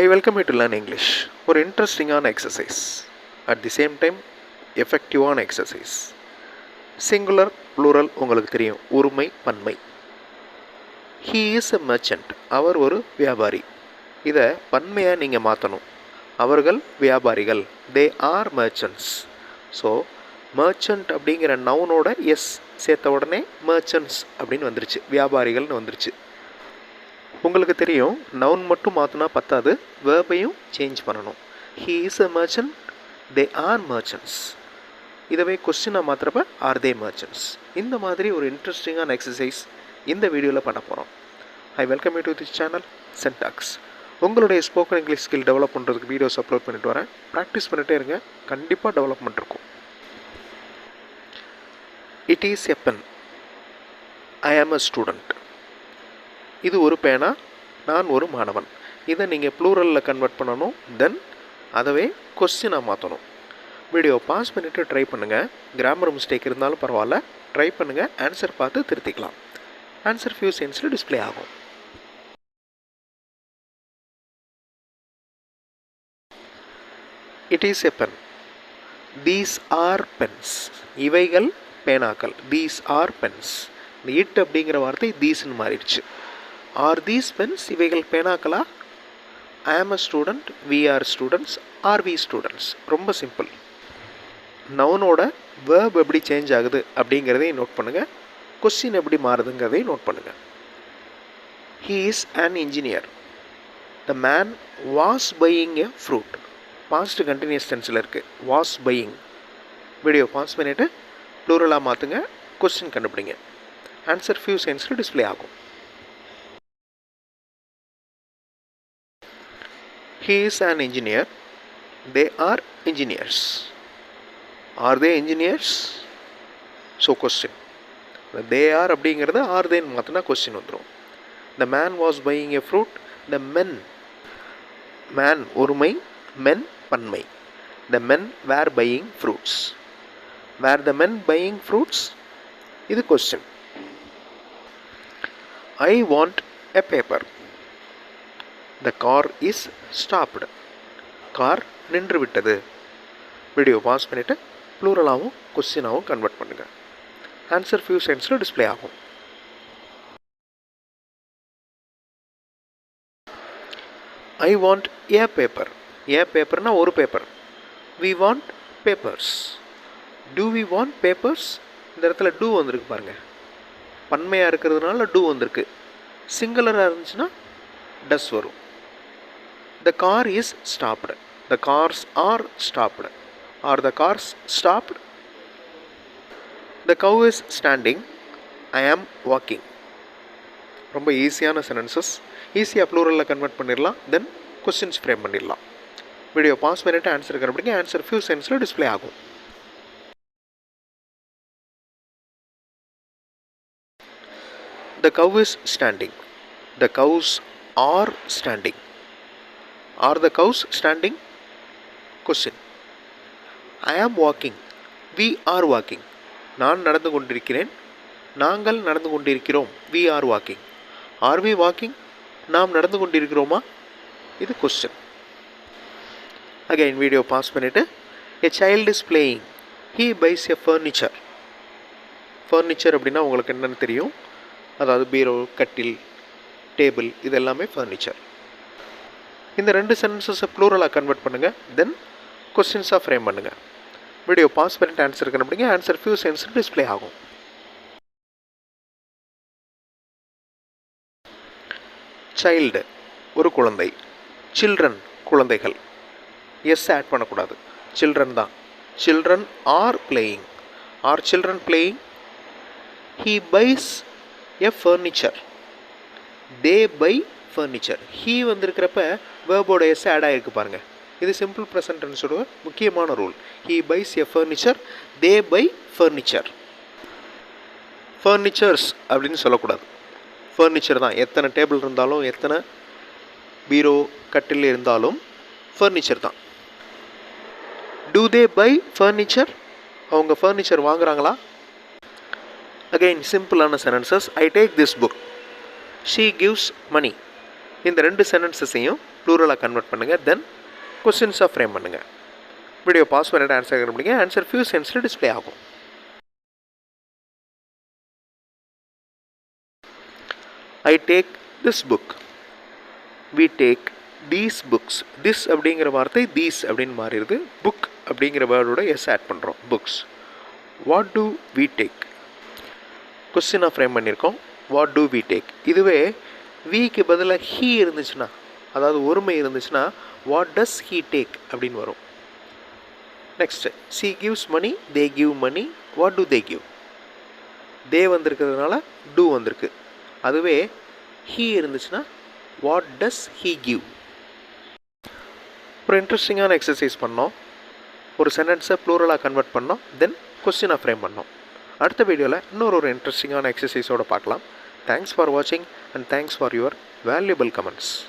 I welcome you to learn English ஒரு இன்ட்ரெஸ்டிங்கான exercise at the same time எஃபெக்டிவான exercise singular plural உங்களுக்கு தெரியும். உரிமை பன்மை. ஹீ இஸ் எ மர்ச்சன்ட் அவர் ஒரு வியாபாரி. இதை பன்மையாக நீங்கள் மாற்றணும் அவர்கள் வியாபாரிகள். They are merchants so merchant அப்படிங்கிற நவுனோட எஸ் சேர்த்த உடனே மர்ச்சன்ட்ஸ் அப்படின்னு வந்துருச்சு. வியாபாரிகள்னு வந்துருச்சு. உங்களுக்கு தெரியும் நவுன் மட்டும் மாற்றினா பத்தாது வேர்பையும் சேஞ்ச் பண்ணணும். He is a merchant they are merchants இதவே கொஸ்டினாக மாற்றுறப்ப ஆர் தே மர்ச்சன்ட்ஸ் இந்த மாதிரி ஒரு இன்ட்ரெஸ்டிங்கான எக்ஸசைஸ் இந்த வீடியோவில் பண்ண போகிறோம் I welcome you to this channel Centax உங்களுடைய ஸ்போக்கன் இங்கிலீஷ் ஸ்கில் டெவலப் பண்ணுறதுக்கு வீடியோஸ் அப்லோட் பண்ணிட்டு வரேன். ப்ராக்டிஸ் பண்ணிகிட்டே இருங்க கண்டிப்பாக டெவலப்மெண்ட் இருக்கும். It is a pen I am a student இது ஒரு பேனா நான் ஒரு மாணவன். இதை நீங்கள் ப்ளூரலில் கன்வெர்ட் பண்ணணும் தென் அதவே கொஸ்டினாக மாற்றணும் வீடியோ பாஸ் பண்ணிவிட்டு ட்ரை பண்ணுங்கள் கிராமர் மிஸ்டேக் இருந்தாலும் பரவாயில்ல. ட்ரை பண்ணுங்கள் ஆன்சர் பார்த்து திருத்திக்கலாம். ஆன்சர் ஃபியூ சென்ஸில் டிஸ்ப்ளே ஆகும். It is a pen these are pens இவைகள் பேனாக்கள். தீஸ் ஆர் பென்ஸ் இந்த இட் அப்படிங்கிற வார்த்தை தீஸ்ன்னு மாறிடுச்சு. ஆர் தீஸ் பென்ஸ் இவைகள் பேனாக்களா? I am a student we are students are we students ரொம்ப சிம்பிள் நவுனோட வேர்ப் எப்படி சேஞ்ச் ஆகுது அப்படிங்கிறதையும் நோட் பண்ணுங்கள் கொஸ்டின் எப்படி மாறுதுங்கிறதையும் நோட் பண்ணுங்கள் he is an engineer the man was buying a fruit past continuous டென்ஸில் இருக்குது வாஸ் பையிங் வீடியோ பாஸ் பண்ணிவிட்டு ப்ளூரலாக மாற்றுங்க கொஸ்டின் கண்டுபிடிங்க. ஆன்சர் ஃபியூ சென்ஸில் டிஸ்ப்ளே ஆகும். He is an engineer they are engineers are they engineers so question they are அப்படிங்கிறது are தேன்னு மாற்றினா question வந்துடும் the man was buying a fruit the men man ஒருமை மென் பன்மை. The men were buying fruits were the men buying fruits இது question I want a paper the car is stopped car நின்று விட்டது video pass பண்ணிவிட்டு ப்ளூரலாகவும் கொஸ்டினாகவும் convert பண்ணுங்கள் answer few சென்ஸில் டிஸ்ப்ளே ஆகும். I want a paper a பேப்பர்னால் ஒரு paper we want papers do we want papers இந்த இடத்துல டூ வந்திருக்கு பாருங்கள் பன்மையாக இருக்கிறதுனால டூ வந்திருக்கு. சிங்குலராக இருந்துச்சுன்னா டஸ் வரும். The car is stopped the cars are stopped are the cars stopped the cow is standing I am walking ரொம்ப ஈஸியான சென்டென்சஸ் ஈஸியாக ப்ளூரலில் கன்வெர்ட் பண்ணிடலாம் தென் கொஸ்டின்ஸ் ஃப்ரேம் பண்ணிடலாம் வீடியோ பாஸ் பண்ணிவிட்டு ஆன்சர் கண்டுபிடிங்க. ஆன்சர் ஃபியூ சென்ஸில் டிஸ்ப்ளே ஆகும். The cow is standing the cows are standing are the cows standing question I am walking we are walking நான் நடந்து கொண்டிருக்கிறேன். நாங்கள் நடந்து கொண்டிருக்கிறோம். We are walking are we walking நாம் நடந்து கொண்டிருக்கிறோமா? இது கொஸ்டின் அகைன் வீடியோ பாஸ் பண்ணிவிட்டு a child is playing he buys a furniture furniture அப்படின்னா உங்களுக்கு என்னென்னு தெரியும்? அதாவது பீரோ கட்டில் டேபிள் இது எல்லாமே ஃபர்னிச்சர் இந்த ரெண்டு சென்டென்சஸை ப்ளூரலாக கன்வெர்ட் பண்ணுங்கள் தென் கொஸ்டின்ஸாக ஃப்ரேம் பண்ணுங்கள் வீடியோ பாஸ் பண்ணிட்டு ஆன்சர் கண்டுபிடிங்க. ஆன்சர் ஃபியூ சென்ஸ் டிஸ்ப்ளே ஆகும். சைல்டு ஒரு குழந்தை. சில்ட்ரன் குழந்தைகள். எஸ் ஆட் பண்ணக்கூடாது. சில்ட்ரன் தான். Children are playing are children playing he buys a furniture they buy furniture he வந்திருக்கிறப்ப வேர்போட எஸ் ஆட் ஆகிருக்கு பாருங்கள் இது சிம்பிள் ப்ரெசன்ட்னு டென்ஸோட முக்கியமான rule he buys a furniture they buy furniture furnitures அப்படின்னு சொல்லக்கூடாது. ஃபர்னிச்சர் தான். எத்தனை டேபிள் இருந்தாலும் எத்தனை பீரோ கட்டில் இருந்தாலும் ஃபர்னிச்சர் தான். டூ தே பை ஃபர்னிச்சர் அவங்க ஃபர்னிச்சர் வாங்குறாங்களா? அகைன் சிம்பிளான sentences I take this book she gives money இந்த ரெண்டு சென்டென்சஸையும் ப்ளூரலாக கன்வெர்ட் பண்ணுங்கள் தென் கொஸ்டின்ஸாக ஃப்ரேம் பண்ணுங்கள் வீடியோ பாஸ் பண்ணிட்டு ஆன்சர் கண்டுபிடிங்க ஆன்சர் ஃபியூ சென்ஸில் டிஸ்ப்ளே ஆகும். I take this book we take these books this அப்படிங்கிற வார்த்தை தீஸ் அப்படின்னு மாறிடுது. புக் அப்படிங்கிற வேர்டோட எஸ் ஆட் பண்ணுறோம் books what do we take கொஸ்டினாக frame பண்ணியிருக்கோம். வாட் டூ வி டேக் இதுவே விக்கு பதிலாக ஹீ இருந்துச்சுன்னா அதாவது ஒருமை இருந்துச்சுன்னா வாட் டஸ் ஹீ டேக் அப்படின்னு வரும். Next she gives money they give money what do they give they வந்திருக்கிறதுனால do வந்திருக்கு. அதுவே ஹீ இருந்துச்சுன்னா வாட் டஸ் ஹீ கிவ் ஒரு இன்ட்ரெஸ்டிங்கான எக்ஸசைஸ் பண்ணோம். ஒரு சென்டென்ஸை ப்ளூரலாக கன்வெர்ட் பண்ணோம். தென் கொஸ்டினாக ஃப்ரேம் பண்ணோம். அடுத்த வீடியோவில் இன்னொரு ஒரு இன்ட்ரெஸ்டிங்கான எக்ஸசைஸோடு பார்க்கலாம். தேங்க்ஸ் ஃபார் வாட்சிங் and thanks for your valuable comments.